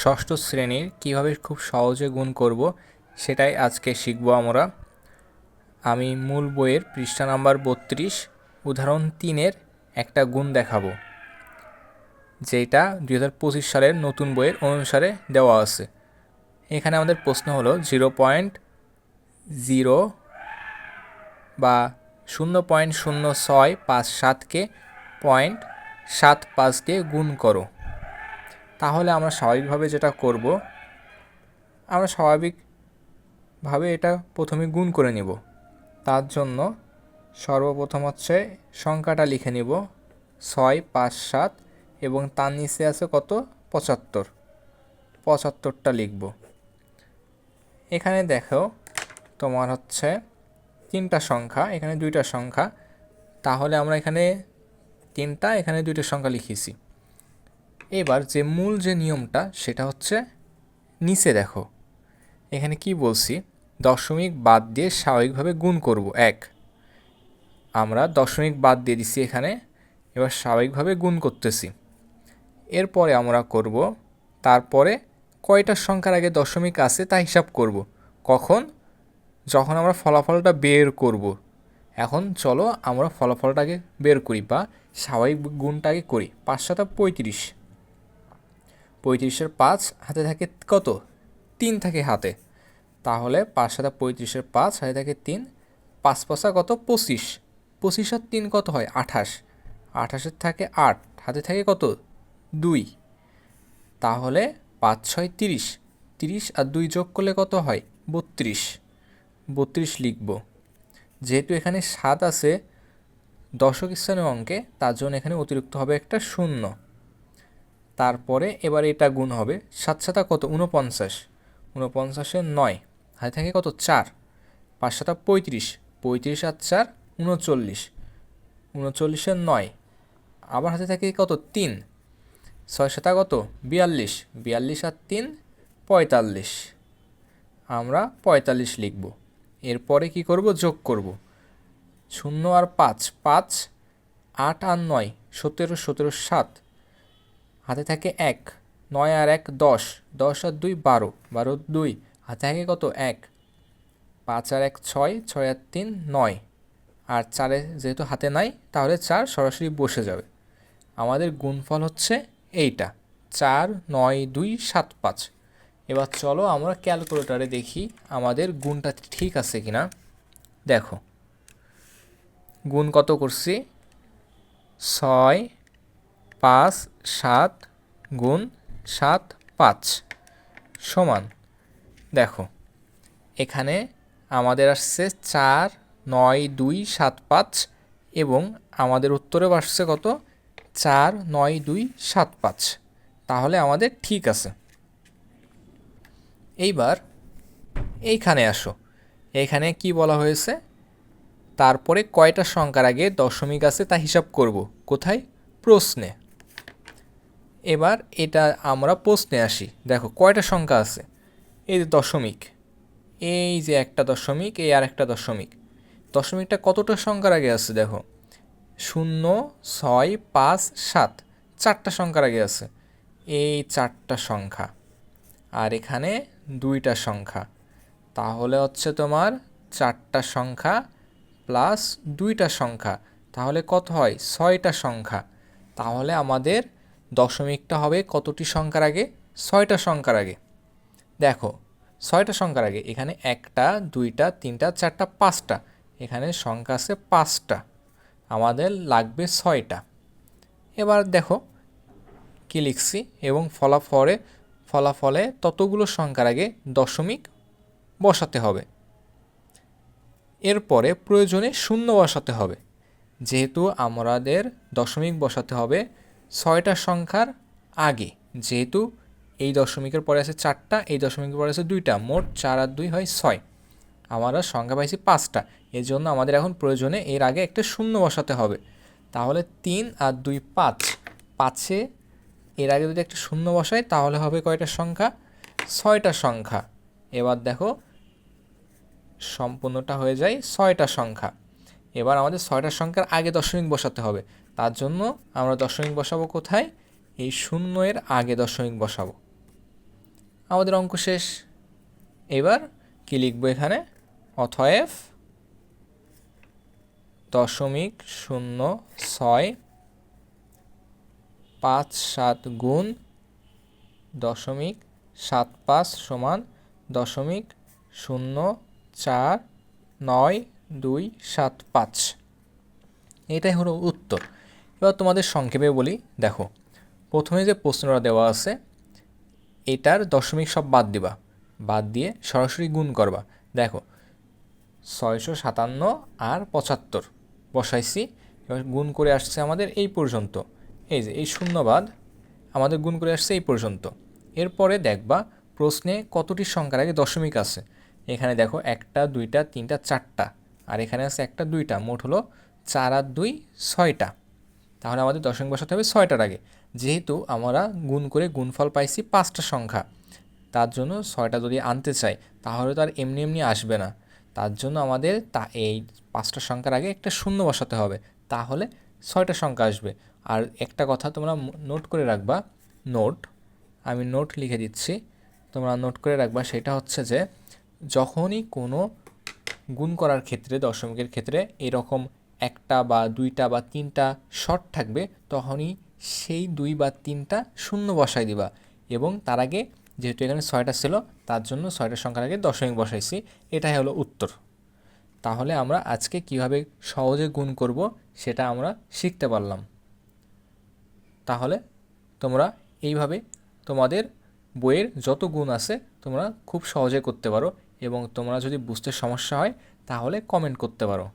ষষ্ঠ শ্রেণির কীভাবে খুব সহজে গুণ করব সেটাই আজকে শিখব আমরা। আমি মূল বইয়ের পৃষ্ঠা নাম্বার বত্রিশ, উদাহরণ তিনের একটা গুণ দেখাবো, যেটা দুই হাজার পঁচিশ সালের নতুন বইয়ের অনুসারে দেওয়া আছে। এখানে আমাদের প্রশ্ন হলো জিরো পয়েন্ট জিরো বা শূন্য পয়েন্ট শূন্য ছয় পাঁচ সাতকে পয়েন্ট সাত পাঁচকে গুণ করো। তাহলে আমরা স্বাভাবিকভাবে যেটা করব, আমরা স্বাভাবিকভাবে এটা প্রথমে গুণ করে নিব। তার জন্য সর্বপ্রথম হচ্ছে সংখ্যাটা লিখে নিব ছয়, পাঁচ, সাত এবং তার নিচে আছে কত? পঁচাত্তর। পঁচাত্তরটা লিখব। এখানে দেখো তোমার হচ্ছে তিনটা সংখ্যা, এখানে দুইটা সংখ্যা। তাহলে আমরা এখানে তিনটা, এখানে দুইটা সংখ্যা লিখেছি। এবার যে মূল যে নিয়মটা, সেটা হচ্ছে নিচে দেখো। এখানে কি বলছি? দশমিক বাদ দিয়ে স্বাভাবিকভাবে গুণ করব, এক। আমরা দশমিক বাদ দিয়ে দিছি এখানে, এবার স্বাভাবিকভাবে গুণ করতেছি। এরপরে আমরা করব, তারপরে কয়টা সংখ্যার আগে দশমিক আছে তা হিসাব করব। কখন? যখন আমরা ফলাফলটা বের করব। এখন চলো আমরা ফলাফলটাকে বের করি বা স্বাভাবিক গুণটাকে করি পাঁচ সাতা পঁয়ত্রিশ। পঁয়ত্রিশের পাঁচ হাতে থাকে কত? তিন থাকে হাতে। তাহলে পাঁচ সাথে পঁয়ত্রিশের পাঁচ হাতে থাকে তিন। পাঁচ পাঁচা কত? পঁচিশ। পঁচিশ আর তিন কত হয়? আঠাশ। আঠাশের থাকে আট। হাতে থাকে কত? দুই। তাহলে পাঁচ ছয় তিরিশ। তিরিশ আর দুই যোগ করলে কত হয়? বত্রিশ। বত্রিশ লিখব। যেহেতু এখানে সাত আছে দশক স্থানীয় অঙ্কে, তার জন্য এখানে অতিরিক্ত হবে একটা শূন্য। তারপরে এবার এটা গুণ হবে সাত সাতা কত? উনপঞ্চাশ উনপঞ্চাশের নয়। হাতে থাকে কত? চার। পাঁচ সাতা পঁয়ত্রিশ। পঁয়ত্রিশ আর চার উনচল্লিশ উনচল্লিশের নয়। আবার হাতে থাকে কত? তিন। ছয় সাতা কত? বিয়াল্লিশ। বিয়াল্লিশ আর তিন, পঁয়তাল্লিশ। আমরা পঁয়তাল্লিশ লিখব। এরপরে কি করব? যোগ করব। শূন্য আর পাঁচ। পাঁচ, আট আর নয়। সতেরো সতেরো, সাত। হাতে থাকে এক, নয় আর এক দশ দশ আর দুই বারো বারো দুই, হাতে থাকে কত এক। পাঁচ আর এক ছয় ছয় আর তিন নয়। আর চারে যেহেতু হাতে নাই, তাহলে চার সরাসরি বসে যাবে। আমাদের গুণফল হচ্ছে এইটা, চার, নয়, দুই, সাত, পাঁচ। এবার চলো আমরা ক্যালকুলেটারে দেখি আমাদের গুণটা ঠিক আছে কি না দেখো, গুণ কত করছি? ছয় পাঁচ, সাত গুণ সাত, পাঁচ। সমান। দেখো, এখানে আমাদের আসছে চার, নয়, দুই, সাত, পাঁচ এবং আমাদের উত্তরে আসছে কত? চার, নয়, দুই, সাত, পাঁচ। তাহলে আমাদের ঠিক আছে। এইবার এইখানে আসো। এইখানে কি বলা হয়েছে? তারপরে কয়টা সংখ্যার আগে দশমিক আছে তা হিসাব করব। কোথায়? প্রশ্নে। এবার এটা আমরা প্রশ্নে আসি। দেখো, কয়টা সংখ্যা আছে? এই যে দশমিক। এই যে একটা দশমিক, এই আর একটা দশমিক। দশমিকটা কতটা সংখ্যার আগে আছে দেখো? শূন্য, ছয়, পাঁচ, সাত। চারটা সংখ্যার আগে আছে। এই চারটা সংখ্যা। আর এখানে দুইটা সংখ্যা। তাহলে হচ্ছে তোমার চারটা সংখ্যা প্লাস দুইটা সংখ্যা। তাহলে কত হয়? ছয়টা সংখ্যা। তাহলে আমাদের দশমিকটা হবে কতটি সংখ্যার আগে? ছয়টা সংখ্যার আগে। দেখো, ছয়টা সংখ্যার আগে, এখানে একটা, দুইটা, তিনটা, চারটা, পাঁচটা। এখানে সংখ্যা আছে পাঁচটা। আমাদের লাগবে ছয়টা। এবার দেখো, কী লিখছি? এবং ফলাফলে ফলাফলে ততগুলো সংখ্যার আগে দশমিক বসাতে হবে। এরপরে প্রয়োজনে শূন্য বসাতে হবে। যেহেতু আমাদের দশমিক বসাতে হবে ছয়টা সংখ্যার আগে, যেহেতু এই দশমিকের পরে আছে চারটা, এই দশমিকের পরে আছে দুইটা, মোট চার আর দুই হয় ছয়। আমরা সংখ্যা পাইছি পাঁচটা এর জন্য আমাদের এখন প্রয়োজনে এর আগে একটা শূন্য বসাতে হবে। তাহলে তিন আর দুই পাঁচ, পাঁচে এর আগে যদি একটা শূন্য বসাই, তাহলে হবে কয়টা সংখ্যা? ছয়টা সংখ্যা। এবার দেখো, সম্পূর্ণটা হয়ে যায় ছয়টা সংখ্যা। এবার আমাদের ছয়টা সংখ্যার আগে দশমিক বসাতে হবে। তার জন্য আমরা দশমিক বসাবো কোথায়? এই শূন্য এর আগে দশমিক বসাবো। আমাদের অঙ্ক শেষ। এবার কি লিখব এখানে? অথয়েফ দশমিক শূন্য ছয় পাঁচ সাত গুণ দশমিক সাত পাঁচ সমান দশমিক শূন্য চার নয় দুই, সাত, পাঁচ। এটাই হলো উত্তর। এবার তোমাদের সংক্ষেপে বলি, দেখো, প্রথমে যে প্রশ্নটা দেওয়া আছে, এটার দশমিক সব বাদ দিবা। বাদ দিয়ে সরাসরি গুণ করবা। দেখো, ছয়শো সাতান্ন আর পঁচাত্তর বসাইছি, এবার গুণ করে আসছে আমাদের এই পর্যন্ত। এই যে, এই শূন্যবাদ আমাদের গুণ করে আসছে এই পর্যন্ত। এরপরে দেখবা, প্রশ্নে কতটি সংখ্যার আগে দশমিক আছে? এখানে দেখো, একটা, দুইটা, তিনটা, চারটা। আর এখানে আছে একটা, দুইটা। মোট হলো চার আর দুই, ছয়টা। তাহলে আমাদের দশমিক বসাতে হবে ছয়টার আগে। যেহেতু আমরা গুণ করে গুণফল পাইছি পাঁচটা সংখ্যা, তার জন্য ছয়টা যদি আনতে চাই, তাহলে তো আর এমনি এমনি আসবে না। তার জন্য আমাদের তা, এই পাঁচটা সংখ্যার আগে একটা শূন্য বসাতে হবে। তাহলে ছয়টা সংখ্যা আসবে। আর একটা কথা তোমরা নোট করে রাখবা, নোট, আমি নোট লিখে দিচ্ছি। তোমরা নোট করে রাখবা, সেটা হচ্ছে যে যখনই কোনো গুণ করার ক্ষেত্রে, দশমিকের ক্ষেত্রে এরকম একটা বা দুইটা বা তিনটা শর্ট থাকবে, তখনই সেই দুই বা তিনটা শূন্য বসাই দিবা। এবং তার আগে যেহেতু এখানে ছয়টা ছিল, তার জন্য ছয়টা সংখ্যার আগে দশমিক বসাইছি। এটাই হলো উত্তর। তাহলে আমরা আজকে কীভাবে সহজে গুণ করব সেটা আমরা শিখতে পারলাম। তাহলে তোমরা এইভাবে তোমাদের বইয়ের যত গুণ আছে তোমরা খুব সহজে করতে পারো। এবং তোমরা যদি বুঝতে সমস্যা হয় তাহলে কমেন্ট করতে পারো।